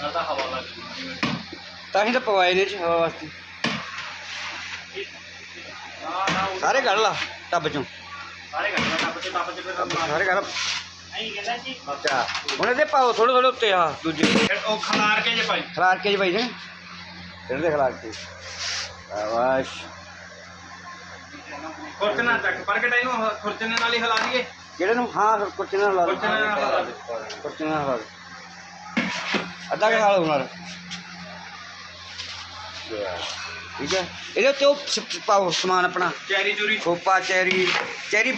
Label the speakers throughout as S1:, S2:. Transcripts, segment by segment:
S1: ਨਾ ਤਾਂ ਹਵਾ ਲੱਗ ਜੂਗੀ
S2: ਤਾਂ ਹੀ ਤਾਂ ਪਵਾਏ ਨੇ ਚ ਹਵਾ ਵਾਸਤੇ।
S1: ਆ ਨਾ ਉਹ
S2: ਸਾਰੇ ਕੱਢ ਲਾ ਟੱਬ ਚੋਂ।
S1: ਸਾਰੇ ਕੱਢਣਾ ਟੱਪ ਤੇ ਟੱਪ ਤੇ ਫਿਰ
S2: ਸਾਰੇ ਕੱਢ।
S1: ਐਂ ਕਹਿੰਦਾ ਸੀ।
S2: ਅੱਛਾ ਹੁਣ ਇਹਦੇ ਪਾਓ ਥੋੜੇ ਥੋੜੇ ਉੱਤੇ ਆ ਦੂਜੇ।
S1: ਫਿਰ ਉਹ ਖਲਾਰ ਕੇ ਜੇ ਭਾਈ।
S2: ਖਲਾਰ ਕੇ ਜੀ ਭਾਈ ਨੇ। ਇਹਦੇ ਖਲਾਰ ਕੇ। ਆਵਾਸ਼
S1: ਖੁਰਚਣਾ ਚੱਕ ਪ੍ਰਗਟ ਇਹਨੂੰ ਖੁਰਚਣੇ ਨਾਲ ਹੀ ਹਿਲਾ ਦਈਏ?
S2: ਕਿਹੜੇ ਨੂੰ? ਹਾਂ ਕੁਰਚੀ ਨਾਲ ਲਾ ਦੇ।
S1: ਖੁਰਚਣੇ ਨਾਲ ਹਿਲਾ ਦੇ।
S2: ਕੁਰਚੀ ਨਾਲ ਲਾ ਦੇ। ਅੱਧਾ ਕੁ ਸਾਲ ਹੋਣਾ ਠੀਕ ਹੈ? ਇਹਦੇ ਉੱਤੇ ਉਹ ਸ- ਪਾਓ ਸਮਾਨ ਆਪਣਾ।
S1: ਚੈਰੀ ਚੂਰੀ।
S2: ਖੋਪਾ ਚੈਰੀ ਚੈਰੀ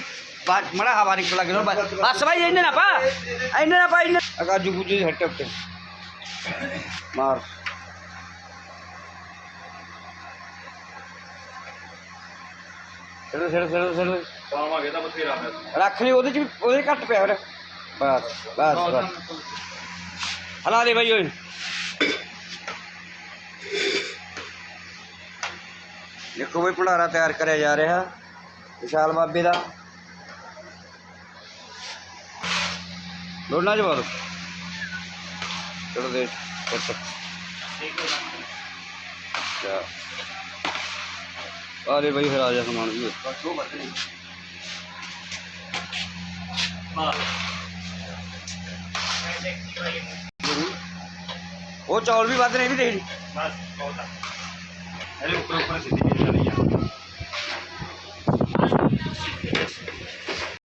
S2: ਮੜਾ ਹਵਾ ਨਿਕਲ ਲੱਗ ਰਿਹਾ ਬਸ ਭਾਈ ਇਹਨੇ ਨਾ ਪਾ। ਇਹਨੇ ਨਾ ਪਾ ਇਹਨੇ ਅਗਾਜੂ ਗੁਜੂ ਹੱਟ ਉੱਤੇ। ਮਾਰ। ਛੇੜ ਛੇੜ ਛੇੜ ਛੇੜ।
S1: ਪਾਵਾਂਗੇ ਤਾਂ ਬਥੇਰਾ
S2: ਰੱਖ ਲਈ ਉਹਦੇ ਚ ਵੀ ਉਹਦੇ 'ਚ ਘੱਟ ਪਿਆ ਫਿਰ। ਬਸ ਬਸ ਬਸ। ਹਲਾ ਦੇ ਭਾਈ ਓਏ। ਦੇਖੋ ਬਈ ਭੰਡਾਰਾ ਤਿਆਰ ਕਰਿਆ ਜਾ ਰਿਹਾ। ਵਿਸ਼ਾਲ ਬਾਬੇ ਦਾ। ਲੋੜਨਾ ਜਵਾ ਦੋ ਚਲੋ ਦੇ ਪੁੱਤ। ਚਾ ਆਰੇ ਬਈ ਫਿਰ ਆ ਜਾ ਸਮਾਨ ਵੀ।
S1: ਉਹ
S2: ਉਹ ਚੌਲ ਵੀ ਵੱਧ ਨੇ, ਇਹ ਵੀ ਦੇਖ ਲਈ।
S1: ਬਸ, ਬਹੁਤ ਆ। ਇਹਦੇ ਉੱਪਰ ਉੱਪਰ ਸਿੱਧੀ ਚੀਜ਼ ਚੱਲੀ